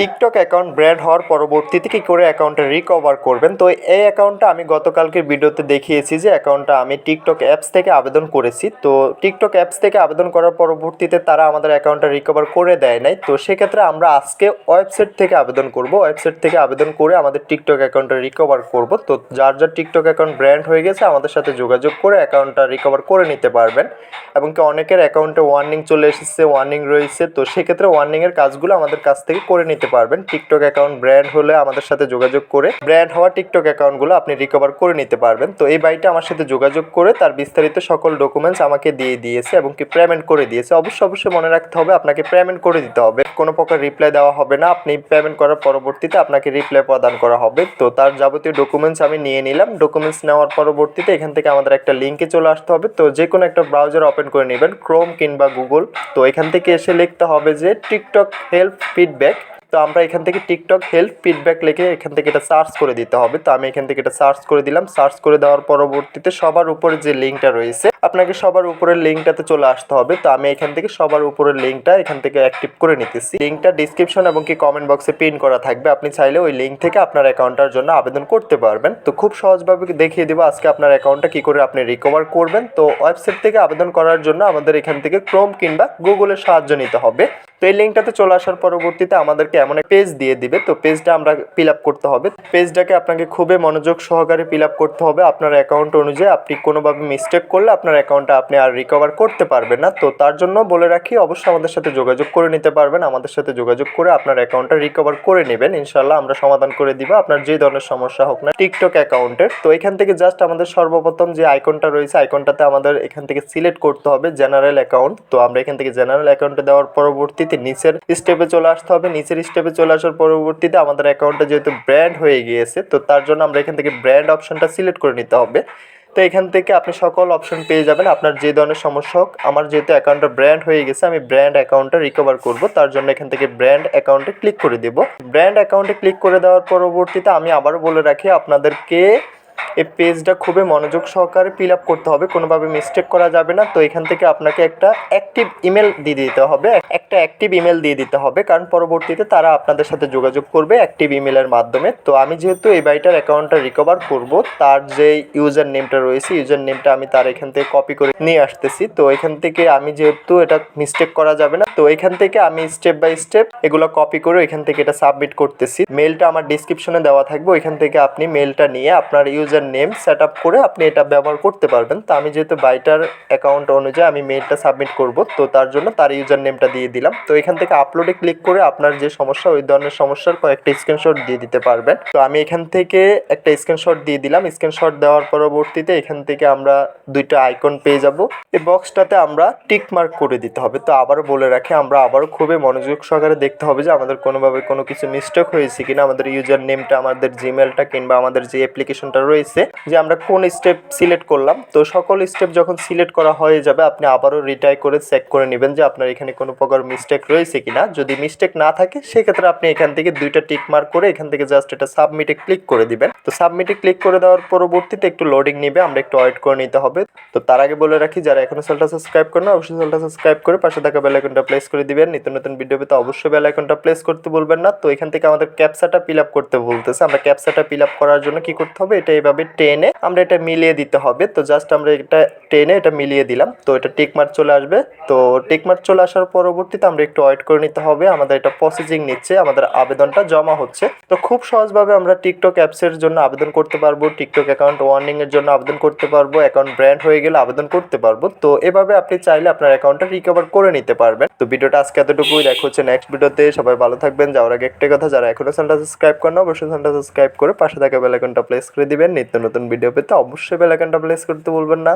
TikTok account brand হওয়ার পরবর্তীতে কী করে অ্যাকাউন্টটা রিকভার করবেন? তো এই অ্যাকাউন্টটা আমি গতকালকে ভিডিওতে দেখিয়েছি যে অ্যাকাউন্টটা আমি টিকটক অ্যাপস থেকে আবেদন করেছি। তো টিকটক অ্যাপস থেকে আবেদন করার পরবর্তীতে তারা আমাদের অ্যাকাউন্টটা রিকভার করে দেয় নাই। তো সেক্ষেত্রে আমরা আজকে ওয়েবসাইট থেকে আবেদন করব। ওয়েবসাইট থেকে আবেদন করে আমাদের টিকটক অ্যাকাউন্টটা রিকভার করব। তো যার যার টিকটক অ্যাকাউন্ট ব্র্যান্ড হয়ে গেছে, আমাদের সাথে যোগাযোগ করে অ্যাকাউন্টটা রিকভার করে নিতে পারবেন। এবং কি অনেকের অ্যাকাউন্টে ওয়ার্নিং চলে এসেছে ওয়ার্নিং রয়েছে। তো সেক্ষেত্রে ওয়ার্নিংয়ের কাজগুলো আমাদের কাছ থেকে করে নিতে পারবেন। টিকটক অ্যাকাউন্ট ব্র্যান্ড হলে আমাদের সাথে যোগাযোগ করে ব্র্যান্ড হওয়া টিকটক অ্যাকাউন্টগুলো আপনি রিকভার করে নিতে পারবেন। তো এই বাইটা আমার সাথে যোগাযোগ করে তার বিস্তারিত সকল ডকুমেন্টস আমাকে দিয়ে দিয়েছে এবং কি পেমেন্ট করে দিয়েছে। অবশ্যই অবশ্যই মনে রাখতে হবে, আপনাকে পেমেন্ট করে দিতে হবে। কোনো প্রকার রিপ্লাই দেওয়া হবে না। আপনি পেমেন্ট করার পরবর্তীতে আপনাকে রিপ্লাই প্রদান করা হবে। তো তার যাবতীয় ডকুমেন্টস আমি নিয়ে নিলাম। ডকুমেন্টস নেওয়ার পরবর্তীতে এখান থেকে আমাদের একটা লিঙ্কে চলে আসতে হবে। তো যে কোনো একটা ব্রাউজার ওপেন করে নেবেন ক্রোম কিংবা গুগল তো এখান থেকে এসে লিখতে হবে যে টিকটক হেল্প ফিডব্যাক তো আমরা এখান থেকে টিকটক হেল্প ফিডব্যাক লিখে এখান থেকে এটা সার্চ করে দিতে হবে। তো আমি এখান থেকে এটা সার্চ করে দিলাম। সার্চ করে দেওয়ার পরবর্তীতে সবার উপরে যে লিঙ্কটা রয়েছে, আপনাকে সবার উপরের লিঙ্কটাতে চলে আসতে হবে। তো আমি এখান থেকে সবার উপরের লিঙ্কটা এখান থেকে অ্যাক্টিভ করে নিতেছি। লিঙ্কটা ডিসক্রিপশন এবং কি কমেন্ট বক্সে পিন করা থাকবে। আপনি চাইলে ওই লিঙ্ক থেকে আপনার অ্যাকাউন্টটার জন্য আবেদন করতে পারবেন। তো খুব সহজভাবে দেখিয়ে দেবো আজকে আপনার অ্যাকাউন্টটা কি করে আপনি রিকভার করবেন। তো ওয়েবসাইট থেকে আবেদন করার জন্য আমাদের এখান থেকে ক্রোম কিংবা গুগলের সাহায্য নিতে হবে। তো এই লিঙ্কটাতে চলে আসার পরবর্তীতে আমাদেরকে এমন এক পেজ দিয়ে দিবে। তো পেজটা আমরা ফিল আপ করতে হবে। পেজটাকে আপনাকে খুবই মনোযোগ সহকারে ফিল আপ করতে হবে। আপনার অ্যাকাউন্ট অনুযায়ী আপনি কোনোভাবে মিস্টেক করলে আপনার অ্যাকাউন্টটা আপনি আর রিকভার করতে পারবেন না। তো তার জন্য বলে রাখি, অবশ্যই আমাদের সাথে যোগাযোগ করে নিতে পারবেন। আমাদের সাথে যোগাযোগ করে আপনার অ্যাকাউন্টটা রিকভার করে নেবেন। ইনশাল্লাহ আমরা সমাধান করে দিব। আপনার যে ধরনের সমস্যা হোক না টিকটক অ্যাকাউন্টের তো এখান থেকে জাস্ট আমাদের সর্বপ্রথম যে আইকনটা রয়েছে আইকনটাতে আমাদের এখান থেকে সিলেক্ট করতে হবে জেনারেল অ্যাকাউন্ট তো আমরা এখান থেকে জেনারেল অ্যাকাউন্টে দেওয়ার পরবর্তীতে নিচের স্টেপে চলে আসতে হবে। নিচের স্টেপে চলে আসার পরবর্তীতে আমাদের অ্যাকাউন্টটা যেহেতু ব্র্যান্ড হয়ে গিয়েছে, তো তার জন্য আমরা এখান থেকে ব্র্যান্ড অপশনটা সিলেক্ট করে নিতে হবে। তো এখান থেকে আপনি সকল অপশন পেয়ে যাবেন। আপনার যে ধরনের সমস্যা হোক, আমার যেহেতু অ্যাকাউন্টটা ব্র্যান্ড হয়ে গেছে, আমি ব্র্যান্ড অ্যাকাউন্টটা রিকভার করব। তার জন্য এখান থেকে ব্র্যান্ড অ্যাকাউন্টে ক্লিক করে দেব। ব্র্যান্ড অ্যাকাউন্টে ক্লিক করে দেওয়ার পরবর্তীতে আমি আবারও বলে রাখি, আপনাদেরকে এই পেজটা খুবই মনোযোগ সহকারে ফিল আপ করতে হবে, কোনোভাবে মিস্টেক করা যাবে না। তো এখান থেকে আপনাকে একটা অ্যাক্টিভ ইমেল দিয়ে দিতে হবে, একটা অ্যাক্টিভ ইমেল দিয়ে দিতে হবে, কারণ পরবর্তীতে তারা আপনাদের সাথে যোগাযোগ করবে অ্যাক্টিভ ইমেলের মাধ্যমে। তো আমি যেহেতু এই বাইটার অ্যাকাউন্টটা রিকভার করব, তার যে ইউজার নেমটা রয়েছে ইউজার নেমটা আমি তার এখান থেকে কপি করে নিয়ে আসতেছি। তো এখান থেকে আমি যেহেতু এটা মিস্টেক করা যাবে না, তো এখান থেকে আমি স্টেপ বাই স্টেপ এগুলো কপি করে এখান থেকে এটা সাবমিট করতেছি। মেলটা আমার ডিসক্রিপশনে দেওয়া থাকবে, ওইখান থেকে আপনি মেলটা নিয়ে আপনার ইউজার নেম সেট আপ করে আপনি এটা ব্যবহার করতে পারবেন। তো আমি যেহেতু বাইটার অ্যাকাউন্ট অনুযায়ী আমি মেলটা সাবমিট করব, তো তার জন্য তার ইউজার নেমটা দিয়ে দিলাম। তো এখান থেকে আপলোডে ক্লিক করে আপনার যে সমস্যা, ওই ধরনের সমস্যার কয়েকটা স্ক্রিনশট দিয়ে দিতে পারবেন। তো আমি এখান থেকে একটা স্ক্রিনশট দিয়ে দিলাম। স্ক্রিনশট দেওয়ার পরবর্তীতে এখান থেকে আমরা দুইটা আইকন পেয়ে যাব। এই বক্সটাতে আমরা টিক মার্ক করে দিতে হবে। তো আবারও বলে রাখি, আমরা আবারও খুবই মনোযোগ সহকারে দেখতে হবে যে আমাদের কোনোভাবে কোনো কিছু মিস্টেক হয়েছে কিনা। আমাদের ইউজার নেমটা আমাদের জিমেলটা কিংবা আমাদের যে অ্যাপ্লিকেশনটা রয়েছে, যে আমরা কোন স্টেপ সিলেক্ট করলাম। তো সকল স্টেপ যখন সিলেক্ট করা হয়ে যাবে, আপনি আবারও রিটাই করে চেক করে নেবেন যে আপনার এখানে কোনো প্রকার মিস্টেক রয়েছে কিনা। যদি মিস্টেক না থাকে, সেক্ষেত্রে আপনি এখান থেকে দুইটা টিক মার্ক করে এখান থেকে জাস্ট এটা সাবমিটে ক্লিক করে দিবেন। তো সাবমিটে ক্লিক করে দেওয়ার পরবর্তীতে একটু লোডিং নেবে, আমরা একটু ওয়েট করে নিতে হবে। তো তার আগে বলে রাখি, যারা এখনও চ্যানেলটা সাবস্ক্রাইব করেন অবশ্যই চ্যানেলটা সাবস্ক্রাইব করে পাশে থাকা বেল আইকনটা প্লেস করে দিবেন। নিত্য নতুন ভিডিও পেতে অবশ্যই বেল আইকনটা প্লেস করতে বলবেন না। তো এখান থেকে আমাদের ক্যাপসাটা ফিল আপ করতে বলতেছে। আমরা ক্যাপসাটা ফিল আপ করার জন্য কি করতে হবে? এটা এইভাবে টেনে আমরা এটা মিলিয়ে দিতে হবে। তো জাস্ট আমরা এটা টেনে এটা মিলিয়ে দিলাম। তো এটা টিক মার্ক চলে আসবে। তো টিক মার্ক চলে আসার পরবর্তীতে আমরা একটু ওয়েট করে নিতে হবে। আমাদের এটা প্রসেসিং নিচ্ছে। আমাদের আবেদনটা জমা হচ্ছে। তো খুব সহজভাবে আমরা টিকটক অ্যাপসের জন্য আবেদন করতে পারব। টিকটক অ্যাকাউন্ট ওয়ার্নিং এর জন্য আবেদন করতে পারব। অ্যাকাউন্ট ব্র্যান্ড হয়ে গেলে আবেদন করতে পারব। তো এভাবে আপনি চাইলে আপনার অ্যাকাউন্টটা রিকভার করে নিতে পারবেন। তো ভিডিওটা আজকে এতটুকুই। দেখো হচ্ছে নেক্সট ভিডিওতে সবাই ভালো থাকবেন। যাওয়ার আগে একটাই কথা, যারা এখনও চ্যানেলটা সাবস্ক্রাইব করেন অবশ্যই চ্যানেলটা সাবস্ক্রাইব করে পাশে থাকা বেল আইকনটা প্লেস করে দিবেন। নিত্য নতুন ভিডিও পেতে অবশ্যই বেল আইকনটা প্লেস করতে বলবেন না।